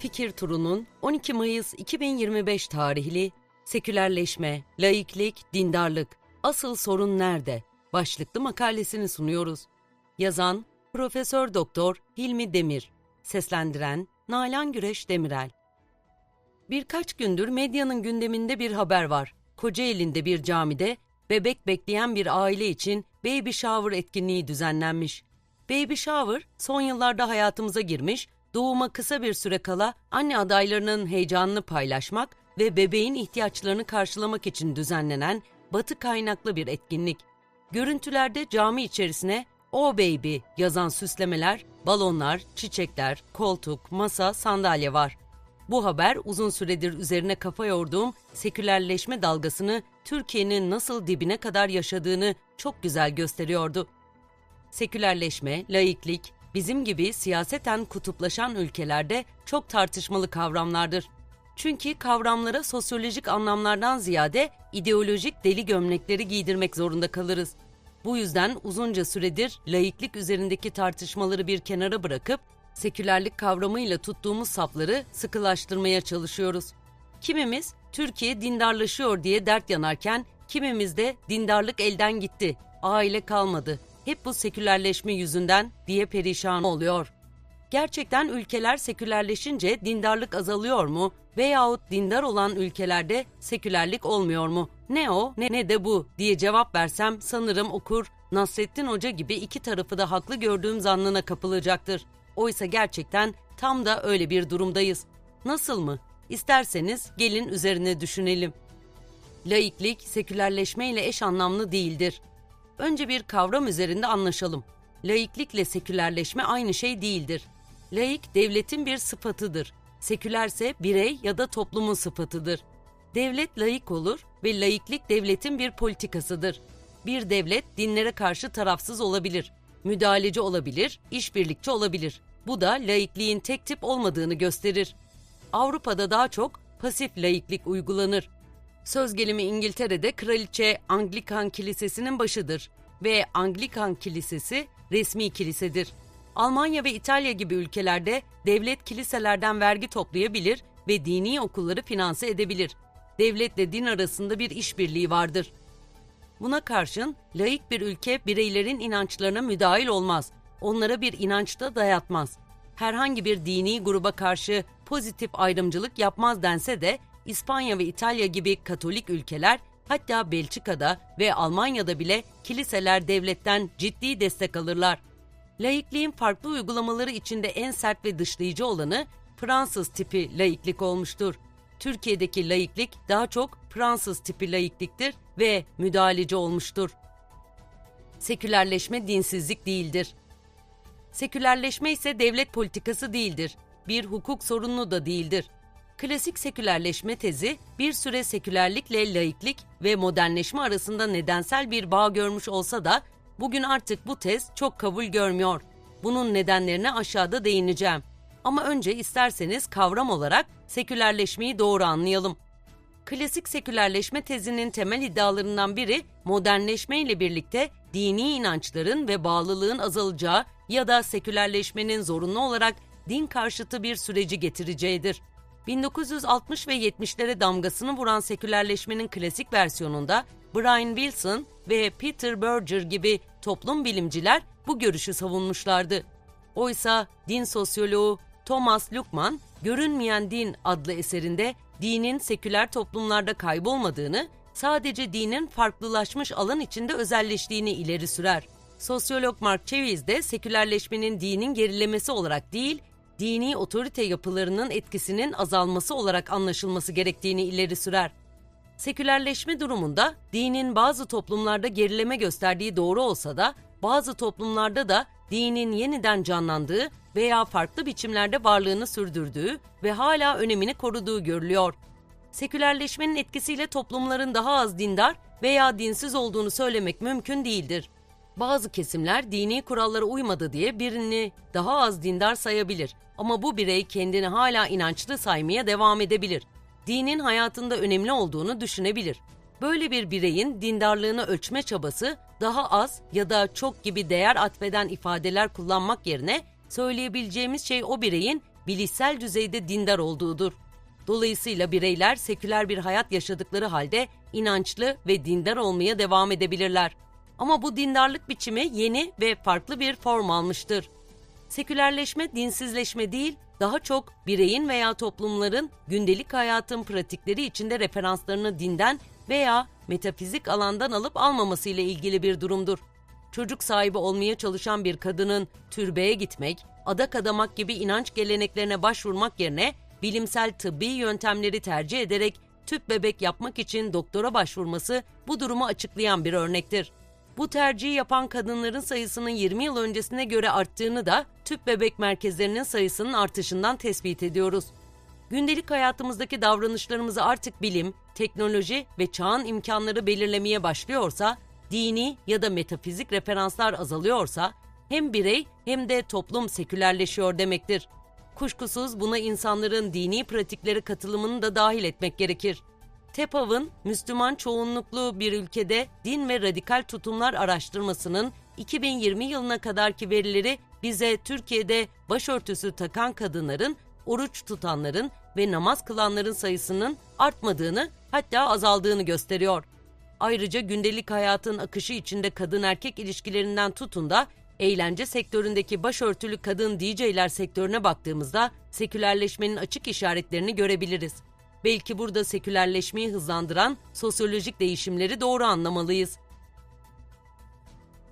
Fikir Turu'nun 12 Mayıs 2025 tarihli Sekülerleşme, Laiklik, Dindarlık, Asıl Sorun Nerede? başlıklı makalesini sunuyoruz. Yazan Profesör Doktor Hilmi Demir, seslendiren Nalan Güreş Demirel. Birkaç gündür medyanın gündeminde bir haber var. Kocaeli'nde bir camide bebek bekleyen bir aile için baby shower etkinliği düzenlenmiş. Baby shower son yıllarda hayatımıza girmiş, doğuma kısa bir süre kala anne adaylarının heyecanını paylaşmak ve bebeğin ihtiyaçlarını karşılamak için düzenlenen batı kaynaklı bir etkinlik. Görüntülerde cami içerisine "O baby" yazan süslemeler, balonlar, çiçekler, koltuk, masa, sandalye var. Bu haber uzun süredir üzerine kafa yorduğum sekülerleşme dalgasını Türkiye'nin nasıl dibine kadar yaşadığını çok güzel gösteriyordu. Sekülerleşme, laiklik, bizim gibi siyaseten kutuplaşan ülkelerde çok tartışmalı kavramlardır. Çünkü kavramlara sosyolojik anlamlardan ziyade ideolojik deli gömlekleri giydirmek zorunda kalırız. Bu yüzden uzunca süredir laiklik üzerindeki tartışmaları bir kenara bırakıp sekülerlik kavramıyla tuttuğumuz sapları sıkılaştırmaya çalışıyoruz. Kimimiz Türkiye dindarlaşıyor diye dert yanarken kimimiz de dindarlık elden gitti, aile kalmadı, hep bu sekülerleşme yüzünden diye perişan oluyor. Gerçekten ülkeler sekülerleşince dindarlık azalıyor mu veyahut dindar olan ülkelerde sekülerlik olmuyor mu? Ne o ne, ne de bu diye cevap versem sanırım okur Nasrettin Hoca gibi iki tarafı da haklı gördüğüm zannına kapılacaktır. Oysa gerçekten tam da öyle bir durumdayız. Nasıl mı? İsterseniz gelin üzerine düşünelim. Laiklik sekülerleşme ile eş anlamlı değildir. Önce bir kavram üzerinde anlaşalım. Laiklikle sekülerleşme aynı şey değildir. Laik devletin bir sıfatıdır. Sekülerse birey ya da toplumun sıfatıdır. Devlet laik olur ve laiklik devletin bir politikasıdır. Bir devlet dinlere karşı tarafsız olabilir, müdahaleci olabilir, işbirlikçi olabilir. Bu da laikliğin tek tip olmadığını gösterir. Avrupa'da daha çok pasif laiklik uygulanır. Söz gelimi İngiltere'de kraliçe Anglikan Kilisesi'nin başıdır ve Anglikan Kilisesi resmi kilisedir. Almanya ve İtalya gibi ülkelerde devlet kiliselerden vergi toplayabilir ve dini okulları finanse edebilir. Devletle din arasında bir işbirliği vardır. Buna karşın laik bir ülke bireylerin inançlarına müdahil olmaz. Onlara bir inançta dayatmaz. Herhangi bir dini gruba karşı pozitif ayrımcılık yapmaz dense de İspanya ve İtalya gibi Katolik ülkeler hatta Belçika'da ve Almanya'da bile kiliseler devletten ciddi destek alırlar. Laikliğin farklı uygulamaları içinde en sert ve dışlayıcı olanı Fransız tipi laiklik olmuştur. Türkiye'deki laiklik daha çok Fransız tipi laikliktir ve müdahaleci olmuştur. Sekülerleşme dinsizlik değildir. Sekülerleşme ise devlet politikası değildir. Bir hukuk sorunu da değildir. Klasik sekülerleşme tezi bir süre sekülerlikle laiklik ve modernleşme arasında nedensel bir bağ görmüş olsa da bugün artık bu tez çok kabul görmüyor. Bunun nedenlerine aşağıda değineceğim. Ama önce isterseniz kavram olarak sekülerleşmeyi doğru anlayalım. Klasik sekülerleşme tezinin temel iddialarından biri modernleşme ile birlikte dini inançların ve bağlılığın azalacağı ya da sekülerleşmenin zorunlu olarak din karşıtı bir süreci getireceğidir. 1960 ve 70'lere damgasını vuran sekülerleşmenin klasik versiyonunda Brian Wilson ve Peter Berger gibi toplum bilimciler bu görüşü savunmuşlardı. Oysa din sosyoloğu Thomas Luckman, Görünmeyen Din adlı eserinde dinin seküler toplumlarda kaybolmadığını, sadece dinin farklılaşmış alan içinde özelleştiğini ileri sürer. Sosyolog Mark Cheviz de sekülerleşmenin dinin gerilemesi olarak değil, dini otorite yapılarının etkisinin azalması olarak anlaşılması gerektiğini ileri sürer. Sekülerleşme durumunda dinin bazı toplumlarda gerileme gösterdiği doğru olsa da bazı toplumlarda da dinin yeniden canlandığı veya farklı biçimlerde varlığını sürdürdüğü ve hala önemini koruduğu görülüyor. Sekülerleşmenin etkisiyle toplumların daha az dindar veya dinsiz olduğunu söylemek mümkün değildir. Bazı kesimler dini kurallara uymadı diye birini daha az dindar sayabilir ama bu birey kendini hala inançlı saymaya devam edebilir. Dinin hayatında önemli olduğunu düşünebilir. Böyle bir bireyin dindarlığını ölçme çabası daha az ya da çok gibi değer atfeden ifadeler kullanmak yerine söyleyebileceğimiz şey o bireyin bilişsel düzeyde dindar olduğudur. Dolayısıyla bireyler seküler bir hayat yaşadıkları halde inançlı ve dindar olmaya devam edebilirler. Ama bu dindarlık biçimi yeni ve farklı bir form almıştır. Sekülerleşme dinsizleşme değil, daha çok bireyin veya toplumların gündelik hayatın pratikleri içinde referanslarını dinden veya metafizik alandan alıp almaması ile ilgili bir durumdur. Çocuk sahibi olmaya çalışan bir kadının türbeye gitmek, adak adamak gibi inanç geleneklerine başvurmak yerine bilimsel tıbbi yöntemleri tercih ederek tüp bebek yapmak için doktora başvurması bu durumu açıklayan bir örnektir. Bu tercihi yapan kadınların sayısının 20 yıl öncesine göre arttığını da tüp bebek merkezlerinin sayısının artışından tespit ediyoruz. Gündelik hayatımızdaki davranışlarımızı artık bilim, teknoloji ve çağın imkanları belirlemeye başlıyorsa, dini ya da metafizik referanslar azalıyorsa, hem birey hem de toplum sekülerleşiyor demektir. Kuşkusuz buna insanların dini pratiklere katılımını da dahil etmek gerekir. TEPAV'ın Müslüman çoğunluklu bir ülkede din ve radikal tutumlar araştırmasının 2020 yılına kadarki verileri bize Türkiye'de başörtüsü takan kadınların, oruç tutanların ve namaz kılanların sayısının artmadığını hatta azaldığını gösteriyor. Ayrıca gündelik hayatın akışı içinde kadın erkek ilişkilerinden tutun da eğlence sektöründeki başörtülü kadın DJ'ler sektörüne baktığımızda sekülerleşmenin açık işaretlerini görebiliriz. Belki burada sekülerleşmeyi hızlandıran sosyolojik değişimleri doğru anlamalıyız.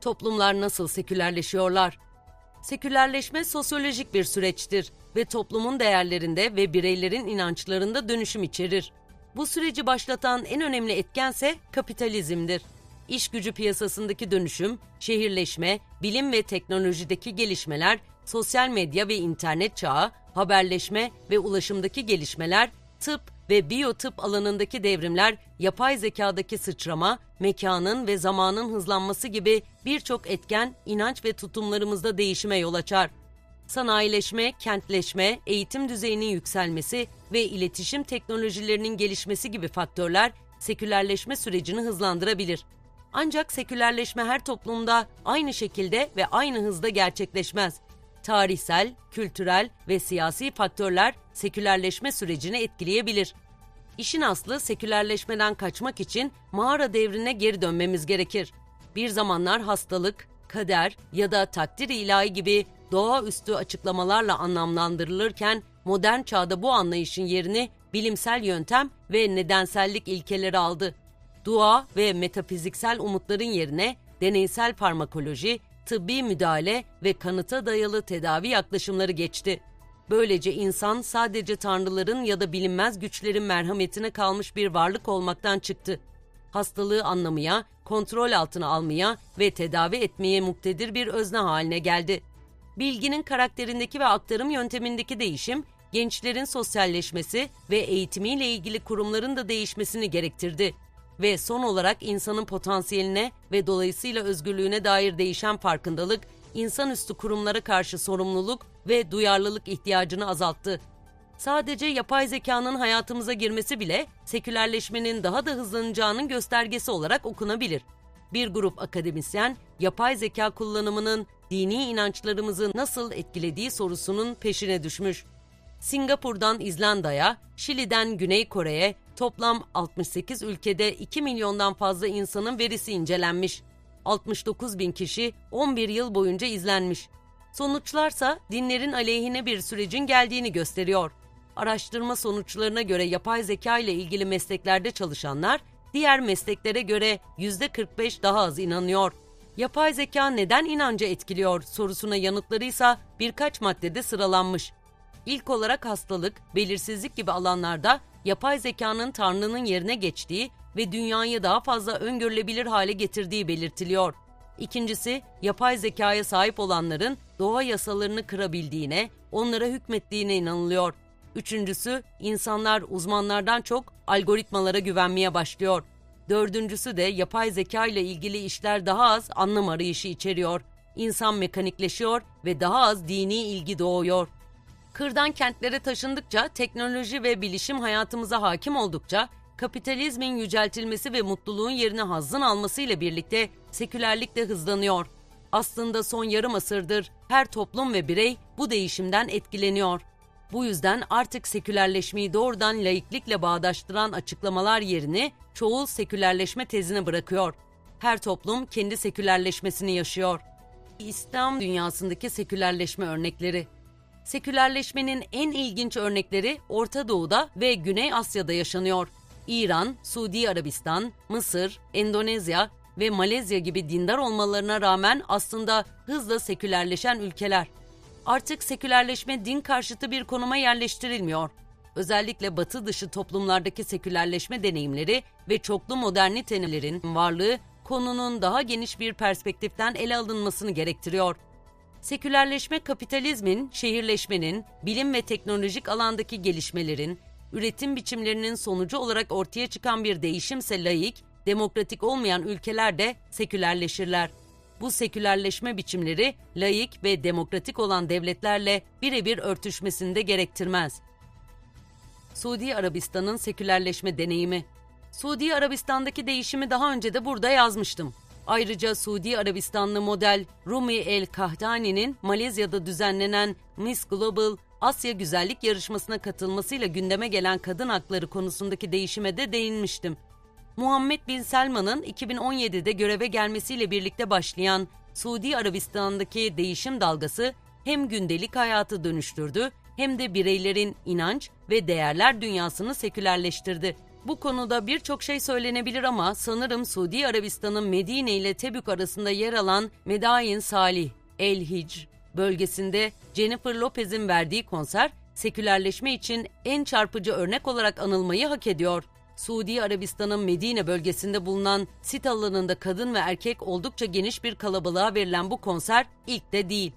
Toplumlar nasıl sekülerleşiyorlar? Sekülerleşme sosyolojik bir süreçtir ve toplumun değerlerinde ve bireylerin inançlarında dönüşüm içerir. Bu süreci başlatan en önemli etkense kapitalizmdir. İş gücü piyasasındaki dönüşüm, şehirleşme, bilim ve teknolojideki gelişmeler, sosyal medya ve internet çağı, haberleşme ve ulaşımdaki gelişmeler, tıp ve biyotıp alanındaki devrimler, yapay zekadaki sıçrama, mekanın ve zamanın hızlanması gibi birçok etken inanç ve tutumlarımızda değişime yol açar. Sanayileşme, kentleşme, eğitim düzeyinin yükselmesi ve iletişim teknolojilerinin gelişmesi gibi faktörler sekülerleşme sürecini hızlandırabilir. Ancak sekülerleşme her toplumda aynı şekilde ve aynı hızda gerçekleşmez. Tarihsel, kültürel ve siyasi faktörler sekülerleşme sürecini etkileyebilir. İşin aslı sekülerleşmeden kaçmak için mağara devrine geri dönmemiz gerekir. Bir zamanlar hastalık, kader ya da takdir ilahi gibi doğaüstü açıklamalarla anlamlandırılırken modern çağda bu anlayışın yerini bilimsel yöntem ve nedensellik ilkeleri aldı. Dua ve metafiziksel umutların yerine deneysel farmakoloji, tıbbi müdahale ve kanıta dayalı tedavi yaklaşımları geçti. Böylece insan sadece tanrıların ya da bilinmez güçlerin merhametine kalmış bir varlık olmaktan çıktı. Hastalığı anlamaya, kontrol altına almaya ve tedavi etmeye muktedir bir özne haline geldi. Bilginin karakterindeki ve aktarım yöntemindeki değişim, gençlerin sosyalleşmesi ve eğitimiyle ilgili kurumların da değişmesini gerektirdi ve son olarak insanın potansiyeline ve dolayısıyla özgürlüğüne dair değişen farkındalık, insanüstü kurumlara karşı sorumluluk ve duyarlılık ihtiyacını azalttı. Sadece yapay zekanın hayatımıza girmesi bile sekülerleşmenin daha da hızlanacağının göstergesi olarak okunabilir. Bir grup akademisyen, yapay zeka kullanımının dini inançlarımızı nasıl etkilediği sorusunun peşine düşmüş. Singapur'dan İzlanda'ya, Şili'den Güney Kore'ye toplam 68 ülkede 2 milyondan fazla insanın verisi incelenmiş. 69 bin kişi 11 yıl boyunca izlenmiş. Sonuçlarsa dinlerin aleyhine bir sürecin geldiğini gösteriyor. Araştırma sonuçlarına göre yapay zeka ile ilgili mesleklerde çalışanlar diğer mesleklere göre %45 daha az inanıyor. Yapay zeka neden inanca etkiliyor sorusuna yanıtlarıysa birkaç maddede sıralanmış. İlk olarak hastalık, belirsizlik gibi alanlarda yapay zekanın Tanrı'nın yerine geçtiği ve dünyayı daha fazla öngörülebilir hale getirdiği belirtiliyor. İkincisi, yapay zekaya sahip olanların doğa yasalarını kırabildiğine, onlara hükmettiğine inanılıyor. Üçüncüsü, insanlar uzmanlardan çok algoritmalara güvenmeye başlıyor. Dördüncüsü de yapay zeka ile ilgili işler daha az anlam arayışı içeriyor. İnsan mekanikleşiyor ve daha az dini ilgi doğuyor. Kırdan kentlere taşındıkça, teknoloji ve bilişim hayatımıza hakim oldukça, kapitalizmin yüceltilmesi ve mutluluğun yerine hazzın almasıyla birlikte sekülerlik de hızlanıyor. Aslında son yarım asırdır her toplum ve birey bu değişimden etkileniyor. Bu yüzden artık sekülerleşmeyi doğrudan laiklikle bağdaştıran açıklamalar yerini çoğul sekülerleşme tezine bırakıyor. Her toplum kendi sekülerleşmesini yaşıyor. İslam dünyasındaki sekülerleşme örnekleri Sekülerleşmenin en ilginç örnekleri Orta Doğu'da ve Güney Asya'da yaşanıyor. İran, Suudi Arabistan, Mısır, Endonezya ve Malezya gibi dindar olmalarına rağmen aslında hızla sekülerleşen ülkeler. Artık sekülerleşme din karşıtı bir konuma yerleştirilmiyor. Özellikle batı dışı toplumlardaki sekülerleşme deneyimleri ve çoklu modernitelerin varlığı konunun daha geniş bir perspektiften ele alınmasını gerektiriyor. Sekülerleşme kapitalizmin, şehirleşmenin, bilim ve teknolojik alandaki gelişmelerin, üretim biçimlerinin sonucu olarak ortaya çıkan bir değişimse laik, demokratik olmayan ülkeler de sekülerleşirler. Bu sekülerleşme biçimleri laik ve demokratik olan devletlerle birebir örtüşmesini de gerektirmez. Suudi Arabistan'ın sekülerleşme deneyimi Suudi Arabistan'daki değişimi daha önce de burada yazmıştım. Ayrıca Suudi Arabistanlı model Rumi El Kahtani'nin Malezya'da düzenlenen Miss Global Asya Güzellik Yarışması'na katılmasıyla gündeme gelen kadın hakları konusundaki değişime de değinmiştim. Muhammed Bin Selman'ın 2017'de göreve gelmesiyle birlikte başlayan Suudi Arabistan'daki değişim dalgası hem gündelik hayatı dönüştürdü hem de bireylerin inanç ve değerler dünyasını sekülerleştirdi. Bu konuda birçok şey söylenebilir ama sanırım Suudi Arabistan'ın Medine ile Tebük arasında yer alan Medain Salih, El Hicr bölgesinde Jennifer Lopez'in verdiği konser sekülerleşme için en çarpıcı örnek olarak anılmayı hak ediyor. Suudi Arabistan'ın Medine bölgesinde bulunan sit alanında kadın ve erkek oldukça geniş bir kalabalığa verilen bu konser ilk de değil.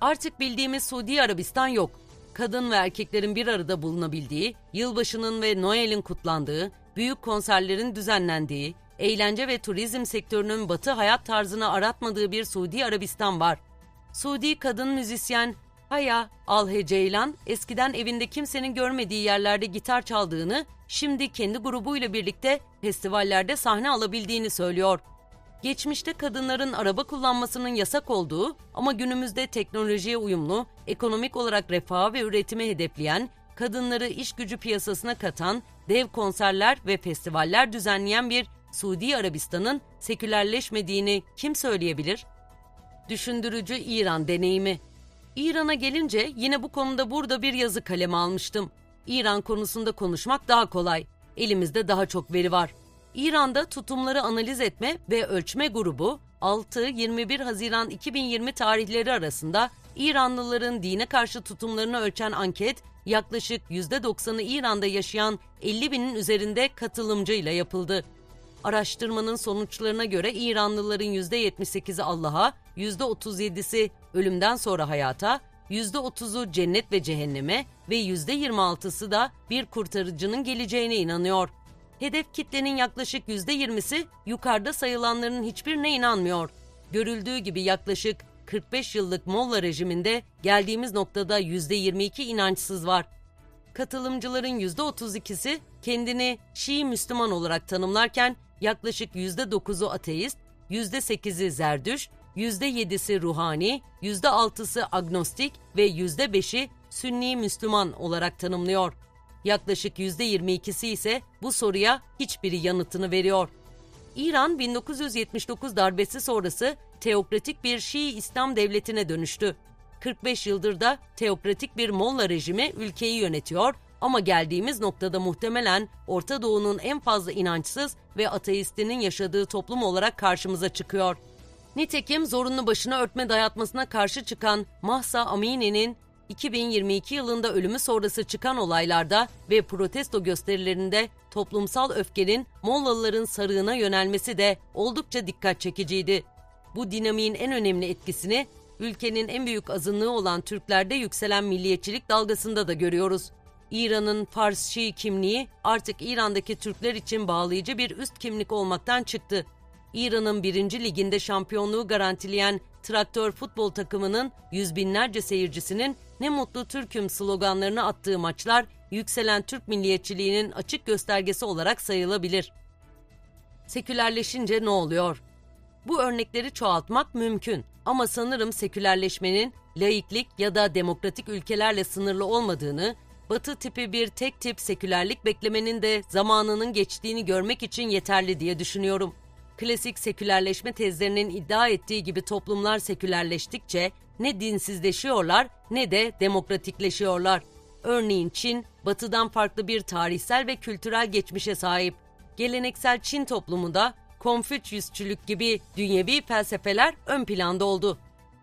Artık bildiğimiz Suudi Arabistan yok kadın ve erkeklerin bir arada bulunabildiği, yılbaşının ve Noel'in kutlandığı, büyük konserlerin düzenlendiği, eğlence ve turizm sektörünün batı hayat tarzını aratmadığı bir Suudi Arabistan var. Suudi kadın müzisyen Haya Alhe Ceylan eskiden evinde kimsenin görmediği yerlerde gitar çaldığını, şimdi kendi grubuyla birlikte festivallerde sahne alabildiğini söylüyor. Geçmişte kadınların araba kullanmasının yasak olduğu ama günümüzde teknolojiye uyumlu, ekonomik olarak refah ve üretimi hedefleyen, kadınları iş gücü piyasasına katan, dev konserler ve festivaller düzenleyen bir Suudi Arabistan'ın sekülerleşmediğini kim söyleyebilir? Düşündürücü İran deneyimi. İran'a gelince yine bu konuda burada bir yazı kaleme almıştım. İran konusunda konuşmak daha kolay. Elimizde daha çok veri var. İran'da tutumları analiz etme ve ölçme grubu 6-21 Haziran 2020 tarihleri arasında İranlıların dine karşı tutumlarını ölçen anket yaklaşık %90'ı İran'da yaşayan 50 binin üzerinde katılımcıyla yapıldı. Araştırmanın sonuçlarına göre İranlıların %78'i Allah'a, %37'si ölümden sonra hayata, %30'u cennet ve cehenneme ve %26'sı da bir kurtarıcının geleceğine inanıyor. Hedef kitlenin yaklaşık %20'si yukarıda sayılanların hiçbirine inanmıyor. Görüldüğü gibi yaklaşık 45 yıllık Molla rejiminde geldiğimiz noktada %22 inançsız var. Katılımcıların %32'si kendini Şii Müslüman olarak tanımlarken yaklaşık %9'u ateist, %8'i zerdüş, %7'si ruhani, %6'sı agnostik ve %5'i Sünni Müslüman olarak tanımlıyor. Yaklaşık %22'si ise bu soruya hiçbiri yanıtını veriyor. İran 1979 darbesi sonrası teokratik bir Şii İslam devletine dönüştü. 45 yıldır da teokratik bir Molla rejimi ülkeyi yönetiyor ama geldiğimiz noktada muhtemelen Orta Doğu'nun en fazla inançsız ve ateistinin yaşadığı toplum olarak karşımıza çıkıyor. Nitekim zorunlu başına örtme dayatmasına karşı çıkan Mahsa Amini'nin 2022 yılında ölümü sonrası çıkan olaylarda ve protesto gösterilerinde toplumsal öfkenin Mollalıların sarığına yönelmesi de oldukça dikkat çekiciydi. Bu dinamiğin en önemli etkisini ülkenin en büyük azınlığı olan Türklerde yükselen milliyetçilik dalgasında da görüyoruz. İran'ın Fars kimliği artık İran'daki Türkler için bağlayıcı bir üst kimlik olmaktan çıktı. İran'ın birinci liginde şampiyonluğu garantileyen traktör futbol takımının yüz binlerce seyircisinin ne mutlu Türk'üm sloganlarını attığı maçlar yükselen Türk milliyetçiliğinin açık göstergesi olarak sayılabilir. Sekülerleşince ne oluyor? Bu örnekleri çoğaltmak mümkün ama sanırım sekülerleşmenin laiklik ya da demokratik ülkelerle sınırlı olmadığını, batı tipi bir tek tip sekülerlik beklemenin de zamanının geçtiğini görmek için yeterli diye düşünüyorum. Klasik sekülerleşme tezlerinin iddia ettiği gibi toplumlar sekülerleştikçe ne dinsizleşiyorlar ne de demokratikleşiyorlar. Örneğin Çin, batıdan farklı bir tarihsel ve kültürel geçmişe sahip. Geleneksel Çin toplumunda Konfüçyüsçülük gibi dünyevi felsefeler ön planda oldu.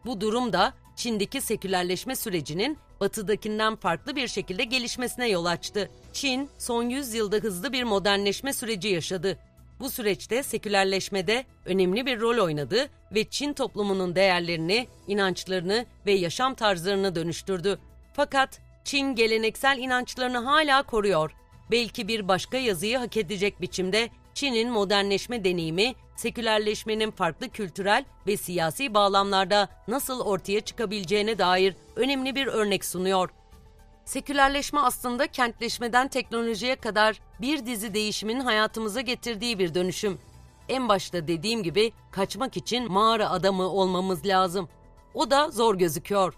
Bu durum da Çin'deki sekülerleşme sürecinin batıdakinden farklı bir şekilde gelişmesine yol açtı. Çin son 100 yılda hızlı bir modernleşme süreci yaşadı. Bu süreçte sekülerleşmede önemli bir rol oynadı ve Çin toplumunun değerlerini, inançlarını ve yaşam tarzlarını dönüştürdü. Fakat Çin geleneksel inançlarını hala koruyor. Belki bir başka yazıyı hak edecek biçimde Çin'in modernleşme deneyimi, sekülerleşmenin farklı kültürel ve siyasi bağlamlarda nasıl ortaya çıkabileceğine dair önemli bir örnek sunuyor. Sekülerleşme aslında kentleşmeden teknolojiye kadar bir dizi değişimin hayatımıza getirdiği bir dönüşüm. En başta dediğim gibi kaçmak için mağara adamı olmamız lazım. O da zor gözüküyor.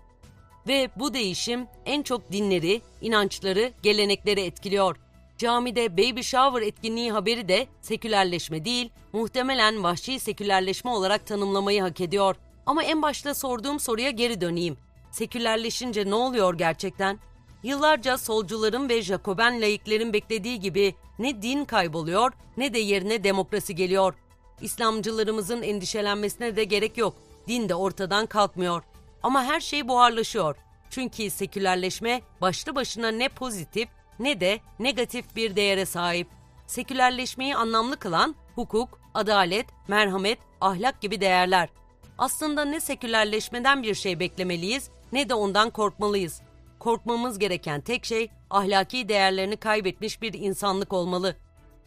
Ve bu değişim en çok dinleri, inançları, gelenekleri etkiliyor. Camide baby shower etkinliği haberi de sekülerleşme değil, muhtemelen vahşi sekülerleşme olarak tanımlamayı hak ediyor. Ama en başta sorduğum soruya geri döneyim. Sekülerleşince ne oluyor gerçekten? Yıllarca solcuların ve Jacoben laiklerin beklediği gibi ne din kayboluyor ne de yerine demokrasi geliyor. İslamcılarımızın endişelenmesine de gerek yok. Din de ortadan kalkmıyor. Ama her şey buharlaşıyor. Çünkü sekülerleşme başlı başına ne pozitif ne de negatif bir değere sahip. Sekülerleşmeyi anlamlı kılan hukuk, adalet, merhamet, ahlak gibi değerler. Aslında ne sekülerleşmeden bir şey beklemeliyiz ne de ondan korkmalıyız. Korkmamız gereken tek şey ahlaki değerlerini kaybetmiş bir insanlık olmalı.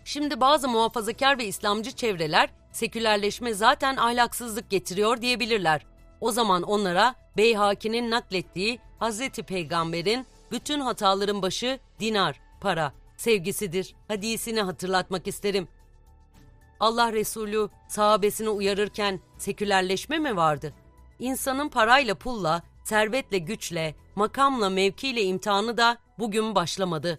Şimdi bazı muhafazakar ve İslamcı çevreler sekülerleşme zaten ahlaksızlık getiriyor diyebilirler. O zaman onlara Beyhaki'nin naklettiği Hazreti Peygamber'in bütün hataların başı dinar, para, sevgisidir hadisini hatırlatmak isterim. Allah Resulü sahabesini uyarırken sekülerleşme mi vardı? İnsanın parayla pulla, servetle güçle, makamla mevkiyle imtihanı da bugün başlamadı.